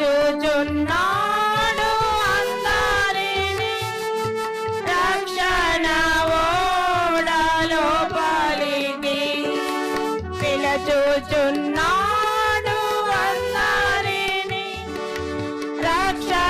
చూచున్నాడు అందరిని. రక్షణ ఓడలో పాలిని పిలచూచున్నాడు అందరిని. రక్షణ